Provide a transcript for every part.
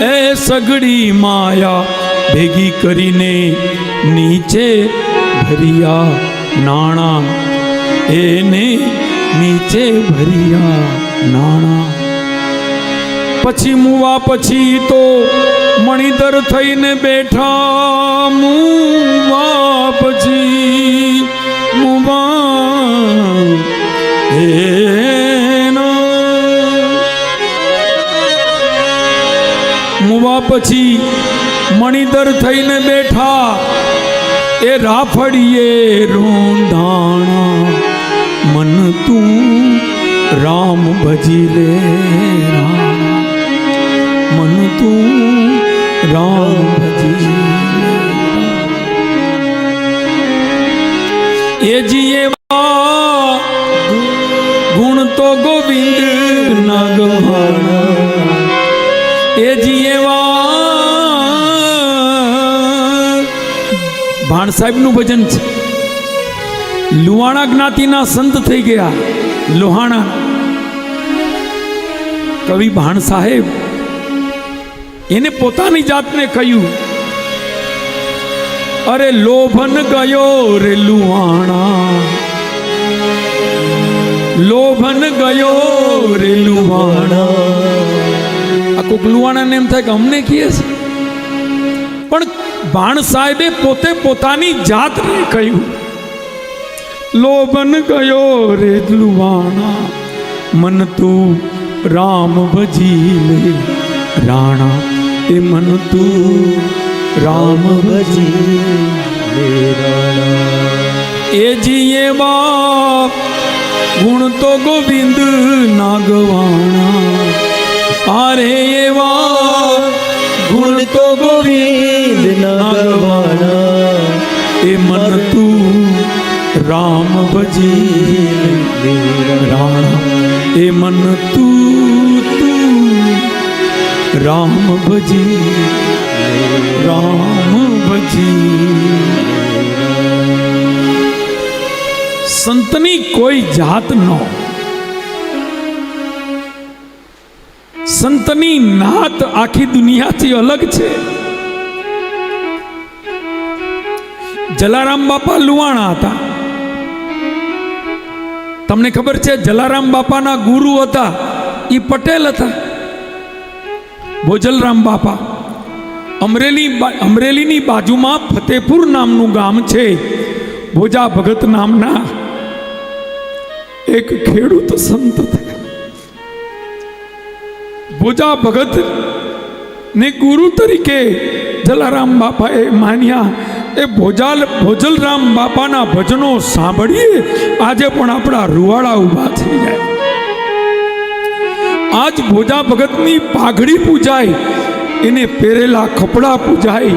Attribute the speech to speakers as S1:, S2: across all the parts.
S1: એ સગડી માયા ભેગી કરીને નીચે ભરિયા નાણા. એને નીચે ભરિયા નાણા. પછી મુવા પછી તો મણિધર થઈને બેઠા મુવા પછી મુવા. એનો મુવા પછી મણિધર થઈને બેઠા. એ રાફડીએ રોંધાણા મન તું રામ ભજી લે રામ. મન તું રામ ભજી એ જીએ ગુણ તો ગોવિંદ ના ગવાણા એ સાહેબનું ભજન છે. લુહાણા જ્ઞાતિના સંત થઈ ગયા. લોહાણા. કવિ ભાણ સાહેબ, એને પોતાની જાતને કહ્યું. અરે લોભન ગયો રે લુહાણા. લોભન ગયો રે લુહાણા. આ કોક લુહાણાને એમ થાય કે અમને કહીએ છે? ભાણ સાહેબે પોતે પોતાની જાતને કહ્યું. લોબન ગયો રે લુવાણા, મન તું રામ ભજી લે. રાણા, એ મન તું રામ ભજી એ જીએ બાપ, ગુણ તો ગોવિંદ ના એ મન તું તું રામ ભજી રામ ભજી સંતની કોઈ જાત ન સંતની નાત આખી દુનિયાથી અલગ છે. જલારામ બાપા લુવાણા હતા. તમને ખબર છે, જલારામ બાપાના ગુરુ હતા. એ પટેલ હતા. ભોજલરામ બાપા. અમરેલી અમરેલીની બાજુમાં ફતેપુર નામનું ગામ છે. ભોજા ભગત નામના એક ખેડૂત સંત ભોજા ભગત ને ગુરુ તરીકે જલારામ બાપાએ માન્યા. એ ભોજાલ ભોજલરામ બાપાના ભજનો સાંભળીએ. આજે પણ આપણા રૂવાડા ઊભા થઈ જાય. આજ ભોજા ભગતની પાઘડી પૂજાય, એને પહેરેલા કપડાં પૂજાય,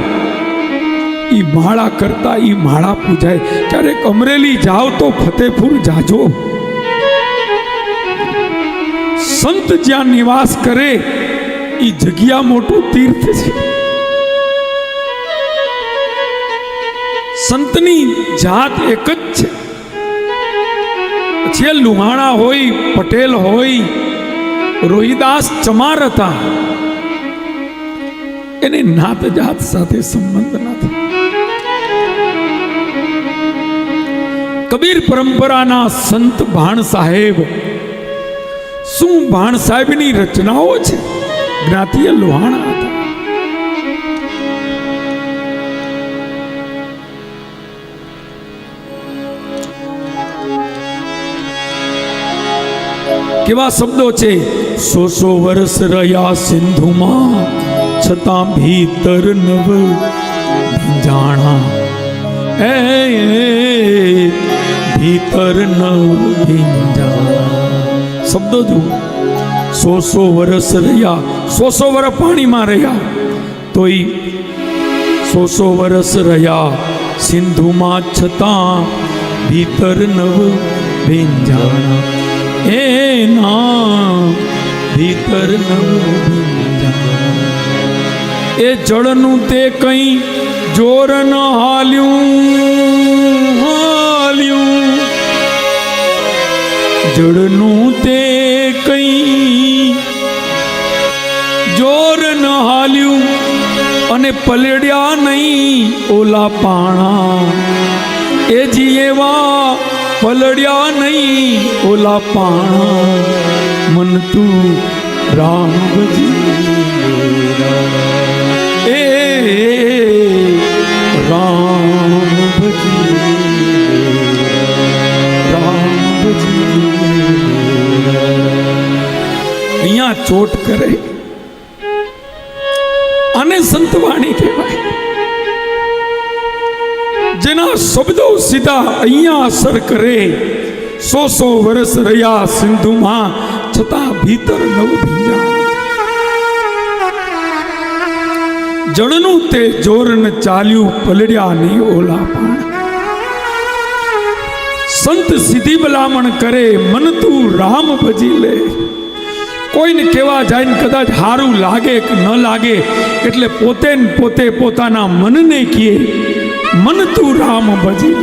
S1: ઈ માળા કરતા ઈ માળા પૂજાય. ક્યારેક અમરેલી જાઓ તો ફતેપુર જાજો. સંત જ્યાં નિવાસ કરે, ઈ જગ્યા મોટું તીર્થ છે. સંતની જાત એક જ છે. પછી એ લુહાણા હોય, પટેલ હોય, રોહિદાસ ચમાર હતા, એને નાત જાત સાથે સંબંધ નથી. કબીર પરંપરાના સંત ભાણ સાહેબ, શું ભાણ સાહેબની રચનાઓ છે? જ્ઞાતિય લોહાણા હતા. કેવા શબ્દો છે? સો સો વર્ષ રહ્યા સિંધુમાં, છતાં ભીતર નવ જાણા એ, ભીતર નવ શબ્દો જુઓ. સો સો વર્ષ રહ્યા, સો સો વર્ષ પાણીમાં રહ્યા, તોય સો સો વર્ષ રહ્યા સિંધુમાં, છતાં ભીતર નવ ભીંજાણા. એના ભીતર એ જળનું તે કંઈ જોર ન હાલ્યું હાલ્યું. જળનું તે કઈ જોર ન હાલ્યું અને પલડ્યા નહીં ઓલા પાણા. એ જી એવા પલડ્યા નહીં, ઓલા પાણા, મન તું રામ ભજી એ રામ ભજી રામ ભજી અહીંયા ચોટ કરે. સીધા અહીંયા અસર કરે. સો સો વર્ષ રહ્યા સિંધુમાં, છતાં ભીતર નવ ભીજા. જળનું તે જોરન ચાલ્યું પલડ્યા નહીં ઓલા પણ. સંત સીધી ભલામણ કરે, મન તું રામ ભજી લે. કોઈને કહેવા જાય ને કદાચ સારું લાગે કે ન લાગે, એટલે પોતે પોતે પોતાના મનને કહે. મન તું રામ ભજી.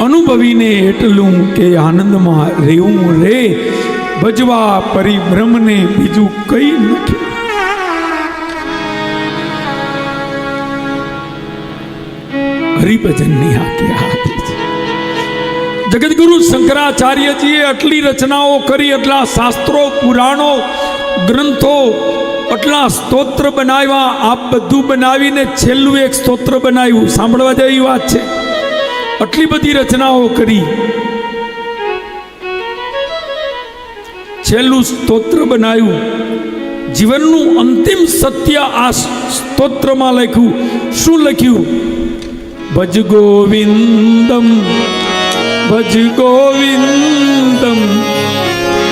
S1: અનુભવીને એટલું કે આનંદમાં રહેવું રે. ભજવા પરિભ્રમને બીજું કઈ નથી. હરિભજનની આજ્ઞા આપી છે. જગતગુરુ શંકરાચાર્યજીએ આટલી રચનાઓ કરી એટલા શાસ્ત્રો, પુરાણો, ગ્રંથો આટલા સ્તોત્ર બનાવ્યા આ બધું બનાવીને છેલ્લું એક સ્તોત્ર બનાવ્યું. સાંભળવા જેવી વાત છે. આટલી બધી રચનાઓ કરી. છેલ્લું સ્તોત્ર બનાવ્યું. જીવનનું અંતિમ સત્ય આ સ્તોત્રમાં લખ્યું. શું લખ્યું? ભજ ગોવિંદમ ભજ ગોવિંદમ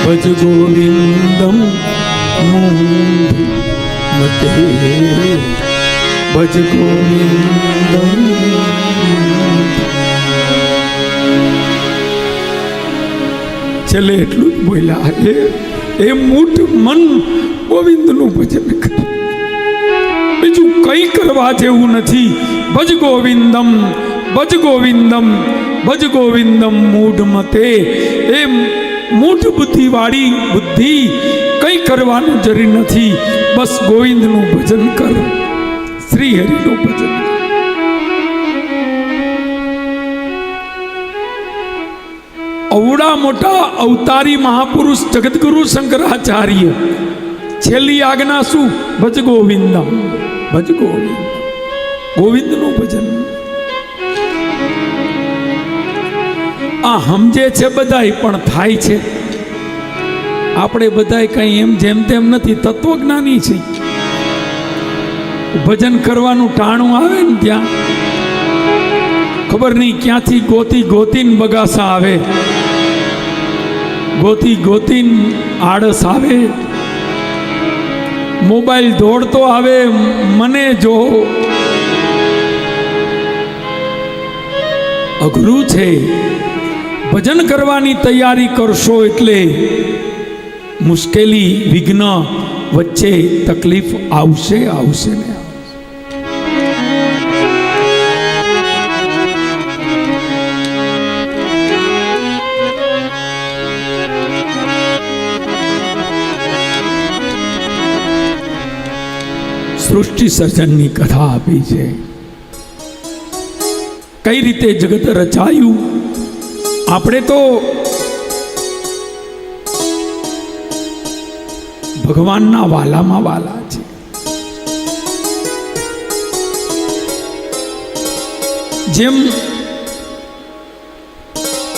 S1: ભજ ગોવિંદમ. છેલ્લે એટલું જ બોલ્યા એ એ મૂઠ મન ગોવિંદનું ભજન બીજું કંઈ કરવા જેવું નથી. ભજ ગોવિંદમ ભજ ગોવિંદમ ભજ ગોવિંદમ મૂઢ મતે. એ મૂઢ બુદ્ધિવાળી બુદ્ધિ કરવાનું જરૂર નથી. બસ ગોવિંદનું ભજન કર. શ્રી હરિનું ભજન અવડા મોટા અવતારી મહાપુરુષ જગતગુરુ શંકરાચાર્ય. છેલ્લી આજ્ઞા શું? ભજ ગોવિંદ ભજ ગોવિંદ ગોવિંદનું ભજન. આ સમજે છે બધાય પણ થાય છે. આપણે બધાય કંઈ એમ જેમ તેમ નથી, તત્વજ્ઞાની છે ભજન કરવાનું ટાણું આવે ને ત્યાં. ખબર નહીં ક્યાંથી ગોતી ગોતીન બગાસા આવે. ગોતી ગોતીન આળસ આવે. મોબાઈલ દોડતો આવે, મને જો. અઘરું છે. ભજન કરવાની તૈયારી કરશો એટલે મુશ્કેલી વિઘ્ન વચ્ચે તકલીફ આવશે આવશે ને સૃષ્ટિ સર્જનની કથા આપી છે કઈ રીતે જગત રચાયું આપણે તો ભગવાનના વાલામાં વાલા છે. જેમ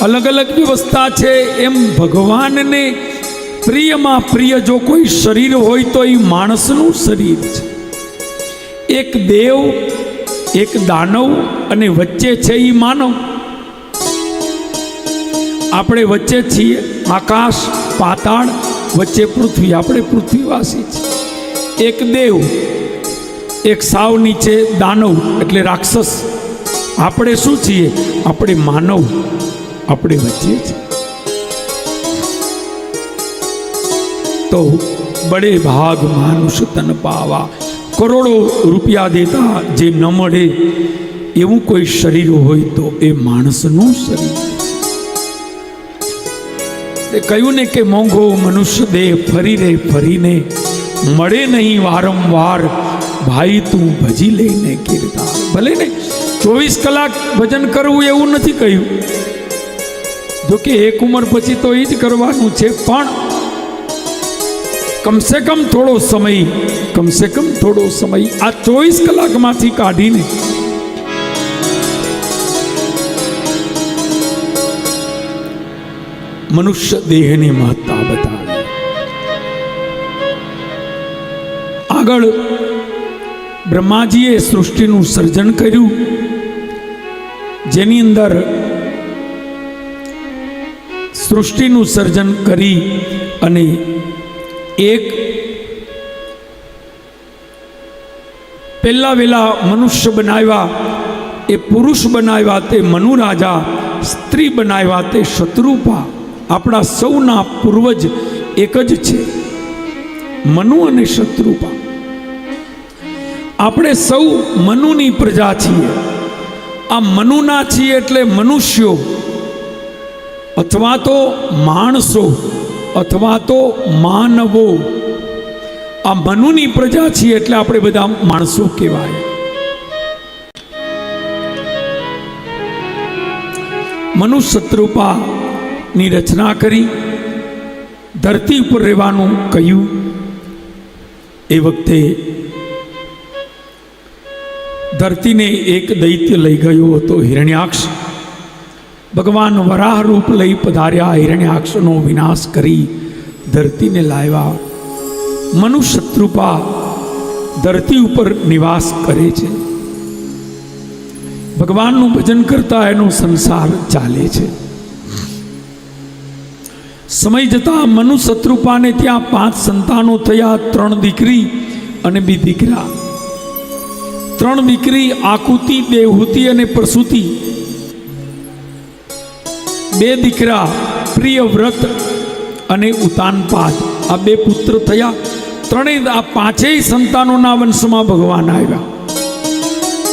S1: અલગ અલગ વ્યવસ્થા છે, એમ ભગવાનને પ્રિયમાં પ્રિય જો કોઈ શરીર હોય તો એ માણસનું શરીર છે. એક દેવ, એક દાનવ અને વચ્ચે છે એ માનવ. આપણે વચ્ચે છીએ આકાશ, પાતાળ વચ્ચે પૃથ્વી, આપણે પૃથ્વીવાસી છીએ. એક દેવ, એક સાવ નીચે દાનવ, એટલે રાક્ષસ. આપણે શું છીએ? આપણે માનવ, આપણે વચ્ચે છીએ. તો બડે ભાગ માનુષ તન પાવા. કરોડો રૂપિયા દેતા જે ન મળે, એવું કોઈ શરીર હોય તો એ માણસનું શરીર. એ કહ્યું ને કે, મોંઘો મનુષ્ય દેહ ફરી રે, ફરીને મળે નહીં વારંવાર. ભાઈ, તું ભજી લઈને કીર્તા ભલે ને ચોવીસ કલાક ભજન કરવું એવું નથી કહ્યું. જો કે એક ઉંમર પછી તો એ જ કરવાનું છે, પણ કમસે કમ થોડો સમય, કમસે કમ થોડો સમય આ ચોવીસ કલાકમાંથી કાઢીને મનુષ્ય દેહની મહત્તા બતાવી. આગળ બ્રહ્માજીએ સૃષ્ટિનું સર્જન કર્યું. જેની અંદર સૃષ્ટિનું સર્જન કરી અને એક પહેલા વેલા મનુષ્ય બનાવ્યા, એ પુરુષ બનાવ્યા, તે મનુ રાજા સ્ત્રી બનાવ્યા, તે શત્રુપા આપણા સૌના પૂર્વજ એક જ છે. મનુ અને શત્રુપા. આપણે સૌ મનુની પ્રજા છીએ. આ મનુના છીએ એટલે મનુષ્યો. અથવા તો માણસો, અથવા તો માનવો. આ મનુની પ્રજા છીએ એટલે આપણે બધા માણસો કહેવાય. મનુ શત્રુપાની રચના કરી, ધરતી ઉપર રહેવાનું કહ્યું. એ વખતે ધરતીને એક દૈત્ય લઈ ગયો હતો હિરણ્યાક્ષ. ભગવાન વરાહ રૂપ લઈ પધાર્યા, હિરણ્યાક્ષનો વિનાશ કરી ધરતીને લાવ્યા. મનુષ્યત્રુપા ધરતી ઉપર નિવાસ કરે છે. ભગવાનનું ભજન કરતા એનો સંસાર ચાલે છે. સમય જતા મનુ શત્રુપાને ત્યાં પાંચ સંતાનો થયા, ત્રણ દીકરી અને બે દીકરા. ત્રણ દીકરી આકૃતિ દેવહૂતિ અને પ્રસૂતિ. બે દીકરા પ્રિય વ્રત અને ઉતાનપાદ આ બે પુત્ર થયા. ત્રણેય આ પાંચેય સંતાનોના વંશમાં ભગવાન આવ્યા.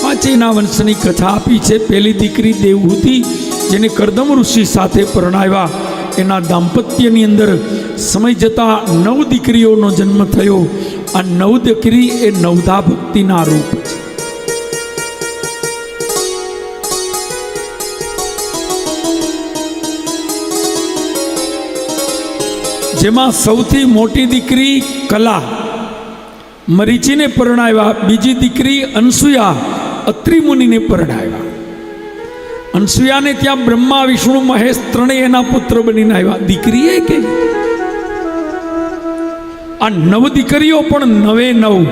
S1: પાંચેયના વંશની કથા આપી છે. પહેલી દીકરી દેવહૂતિ, જેને કરદમ ઋષિ સાથે પરણાવ્યા. એના દાંપત્યની અંદર સમય જતા નવ દીકરીઓનો જન્મ થયો. આ નવ દીકરી એ નવધા ભક્તિના રૂપ છે. જેમાં સૌથી મોટી દીકરી કલા, મરીચીને પરણાવ્યા, બીજી દીકરી અનસુયા, અત્રિમુનિને પરણાવ્યા. અનસુયાને ત્યાં બ્રહ્મા, વિષ્ણુ, મહેશ ત્રણેય એના પુત્ર બનીને આવ્યા. દીકરી એ કે? આ નવ દીકરીઓ પણ નવે નવ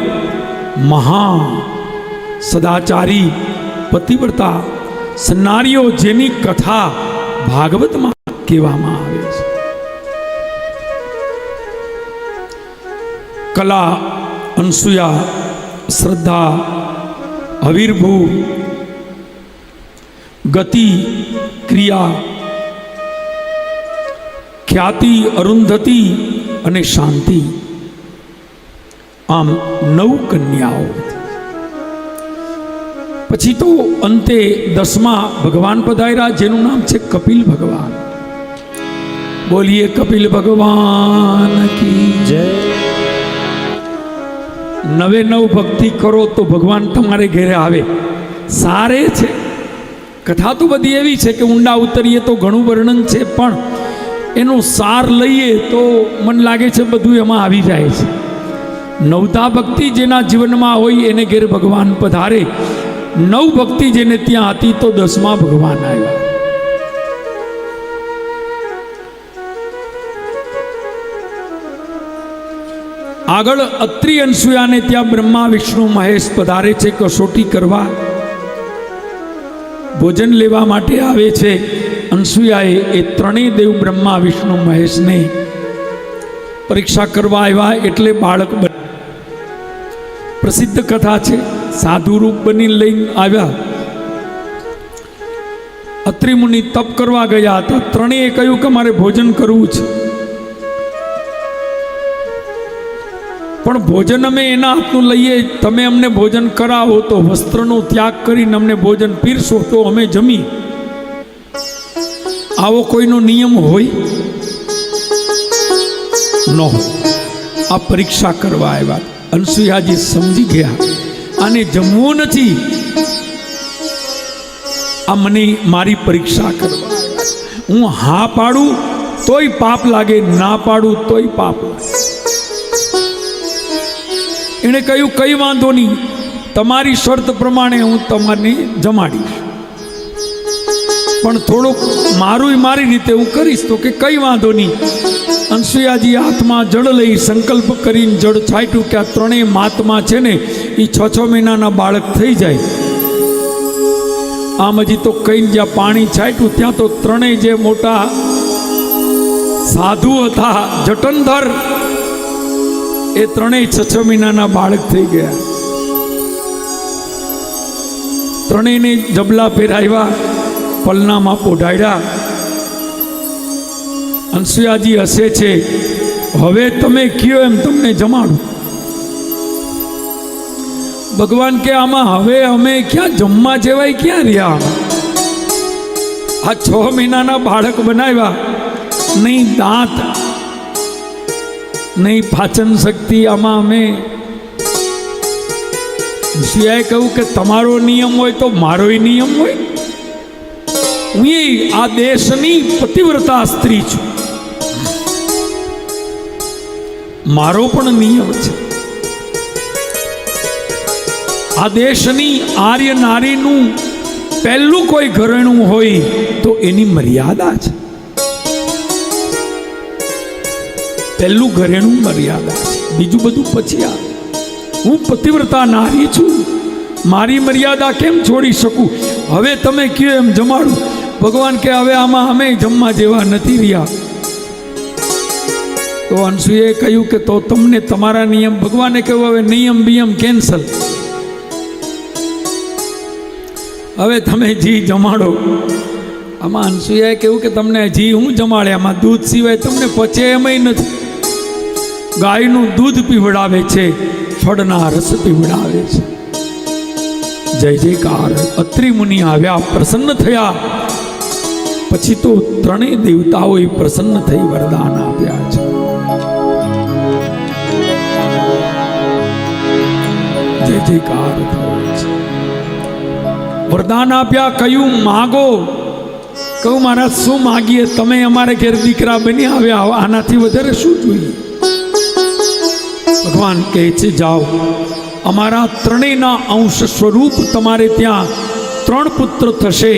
S1: મહા સદાચારી પતિવ્રતા સન્નારીઓ જેની કથા ભાગવતમાં કહેવામાં આવે છે. કલા, અનસુયા, શ્રદ્ધા હવીરભૂ ગતિ, ક્રિયા, ખ્યાતિ, અરુંધતી અને શાંતિ. આમ નવ કન્યાઓ. પછી તો અંતે દસમા ભગવાન પધાર્યા, જેનું નામ છે કપિલ ભગવાન. બોલીએ, કપિલ ભગવાન કી
S2: જય.
S1: નવે નવ ભક્તિ કરો તો ભગવાન તમારે ઘેરે આવે. સારે છે. કથા તો બધી એવી છે કે ઊંડા ઉતરીએ તો ઘણું વર્ણન છે, પણ એનો સાર લઈએ તો મન લાગે છે બધું એમાં આવી જાય છે. નવતા ભક્તિ જેના જીવનમાં હોય એને ઘેર ભગવાન પધારે. નવ ભક્તિ જેને ત્યાં હતી તો દસમા ભગવાન આવ્યા. આગળ અત્રિ અનસુયાને ત્યાં બ્રહ્મા, વિષ્ણુ, મહેશ પધારે છે, કસોટી કરવા. ભોજન લેવા માટે આવે છે. અનસુયાએ એ ત્રણેય દેવ બ્રહ્મા, વિષ્ણુ, મહેશને પરીક્ષા કરવા આવ્યા એટલે બાળક બન પ્રસિદ્ધ કથા છે. સાધુ રૂપ બની લઈને આવ્યા. અત્રિમુનિ તપ કરવા ગયા હતા. ત્રણેય કહ્યું કે મારે ભોજન કરવું છે. પણ ભોજન અમે એના હાથનું લઈએ, તમે અમને ભોજન કરાવો તો વસ્ત્રનો ત્યાગ કરીને અમને ભોજન પીરશો તો અમે જમી. આવો કોઈનો નિયમ હોય, ન આ પરીક્ષા કરવા આવ્યા. અનસુયાજી સમજી ગયા. આને જમવું નથી. આ મને મારી પરીક્ષા કરવા હું હા પાડું, તોય પાપ લાગે. ના પાડું, તોય પાપ લાગે. એણે કહ્યું, કંઈ વાંધો નહીં. તમારી શરત પ્રમાણે હું તમારને જમાડીશ. પણ થોડુંક મારું મારી રીતે હું કરીશ તો કે કઈ વાંધો નહીં. અનસુયાજી હાથમાં જળ લઈ સંકલ્પ કરીને જળ છાંટ્યું કે આ ત્રણેય મહાત્મા છે ને એ છ છ મહિનાના બાળક થઈ જાય. આમ હજી તો કઈ જ્યાં પાણી છાંટ્યું, ત્યાં તો ત્રણેય જે મોટા સાધુ હતા જટનધર એ ત્રણેય છ છ મહિનાના બાળક થઈ ગયા. ત્રણેયને જબલા પહેરાવ્યા, પલનામાં પોઢાડ્યા. અંશુયાજી હસે છે, હવે તમે કયો એમ તમને જમાડું? ભગવાન કે, આમાં હવે અમે ક્યાં જમવા જેવાય ક્યાં રહ્યા? આ છ મહિનાના બાળક બનાવ્યા. નહીં દાંત નહીં, પાચન શક્તિ આમાં અમે. સિવાય કહ્યું કે તમારો નિયમ હોય તો મારોય નિયમ હોય. હું આ દેશની પતિવ્રતા સ્ત્રી છું. મારો પણ નિયમ છે. આ દેશની આર્ય નારીનું પહેલું કોઈ ઘરેણું હોય તો એની મર્યાદા છે. પહેલું ઘરેણું મર્યાદા બીજું બધું પછી આ હું પતિવ્રતા નારી છું. મારી મર્યાદા કેમ છોડી શકું? હવે તમે કયો એમ જમાડું? ભગવાન કે હવે આમાં અમે જમવા જેવા નથી રહ્યા. તો અંશુએ કહ્યું કે તો તમને તમારા નિયમ ભગવાને કહ્યું હવે નિયમ બિયમ કેન્સલ. હવે તમે જી જમાડો. આમાં અંશુએ કહ્યું કે તમને જી હું જમાડે આમાં દૂધ સિવાય તમને પચે એમય નથી. ગાયનું દૂધ પીવડાવે છે, ફળના રસ પીવડાવે છે. જય જયકાર. અત્રિ મુનિ આવ્યા, પ્રસન્ન થયા. પછી તો ત્રણેય દેવતાઓએ પ્રસન્ન થઈ વરદાન આપ્યા છે. જય જયકાર. વરદાન આપ્યા કયું માગો. કહું મારા, શું માગીએ? તમે અમારે ઘેર દીકરા બની આવ્યા, આનાથી વધારે શું જોઈએ? ભગવાન કહે છે, જાઓ. અમારા ત્રણેયના અંશ સ્વરૂપ તમારે ત્યાં ત્રણ પુત્ર થશે.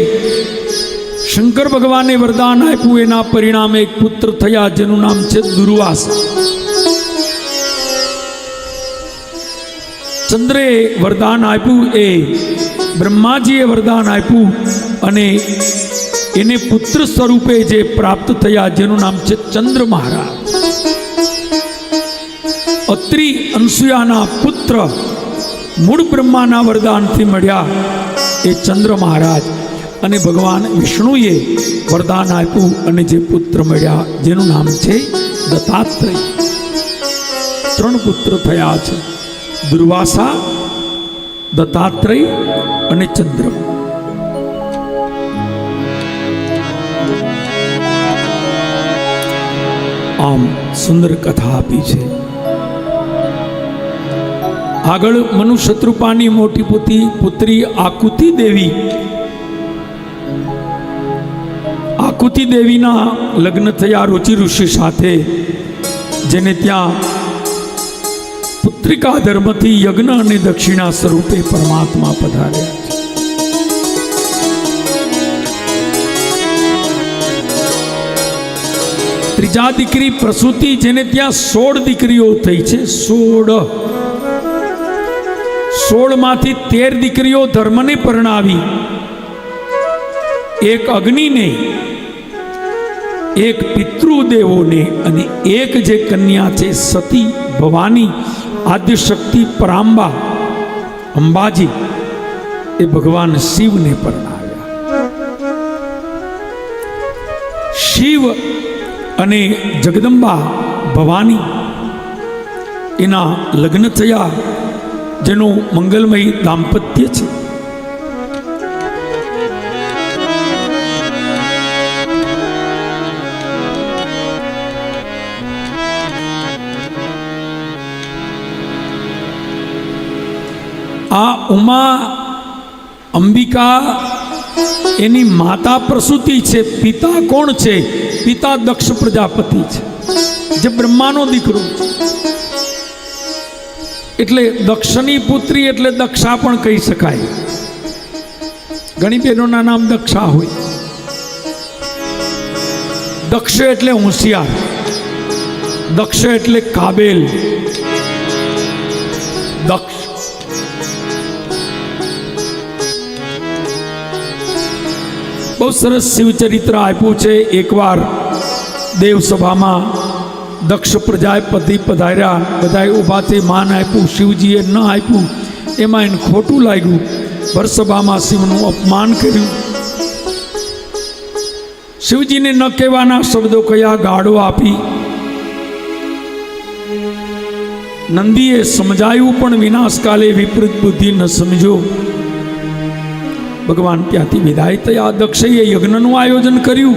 S1: શંકર ભગવાને વરદાન આપ્યું, એના પરિણામે એક પુત્ર થયા, જેનું નામ છે દુર્વાસ. ચંદ્રે વરદાન આપ્યું, એ બ્રહ્માજીએ વરદાન આપ્યું, અને એને પુત્ર સ્વરૂપે જે પ્રાપ્ત થયા, જેનું નામ છે ચંદ્ર મહારાજ. અત્રિ અનસુયાના પુત્ર મૂળ બ્રહ્માના વરદાનથી મળ્યા એ ચંદ્ર મહારાજ. અને ભગવાન વિષ્ણુએ વરદાન આપ્યું અને જે પુત્ર મળ્યા, જેનું નામ છે દત્તાત્રેય. ત્રણ પુત્ર થયા છે, દુર્વાસા, દત્તાત્રેય અને ચંદ્રમા આમ સુંદર કથા આપી છે. આગળ મનુશત્રુપાની મોટી પોતી પુત્રી આકુતિ દેવી. આકુતિ દેવીના લગ્ન થયા રુચિ ઋષિ સાથે, જેને ત્યાં પુત્રિકા ધર્મથી યજ્ઞ અને દક્ષિણા સ્વરૂપે પરમાત્મા પધાર્યા ત્રીજા દીકરી પ્રસૂતિ, જેને ત્યાં સોળ દીકરીઓ થઈ છે, સોળ સોળમાંથી તેર દીકરીઓ ધર્મને પરણાવી. એક અગ્નિને, એક પિતૃદેવોને અને એક જે કન્યા છે સતી ભવાની, આદ્યશક્તિ પરાંબા, અંબાજી, એ ભગવાન શિવને પરણાવ્યા. શિવ અને જગદંબા ભવાની, એના લગ્ન થયા. જેનું મંગલમય દાંપત્ય છે. આ ઉમા અંબિકા એની માતા પ્રસૂતિ છે. પિતા કોણ છે? પિતા દક્ષ પ્રજાપતિ છે. જે બ્રહ્માનો દીકરો છે. એટલે દક્ષની પુત્રી એટલે દક્ષા પણ કહી શકાય. ઘણી બહેનોના નામ દક્ષા હોય. દક્ષ એટલે હોશિયાર. દક્ષ એટલે કાબેલ. દક્ષ. બહુ સરસ શિવચરિત્ર આપ્યું છે એકવાર દેવસભામાં. દક્ષ પ્રજાપતિ પધાર્યા બધાએ ઊભાથી માન આપ્યું, શિવજીએ ન આપ્યું, એમાં એને ખોટું લાગ્યું. ભરસભામાં શિવનું અપમાન કર્યું. શિવજીને ન કહેવાના શબ્દો કયા ગાળો આપી. નંદીએ સમજાયું પણ વિનાશકાલે વિપરીત બુદ્ધિ ન સમજો. ભગવાન ત્યાંથી વિદાય થયા. દક્ષએ યજ્ઞનું આયોજન કર્યું.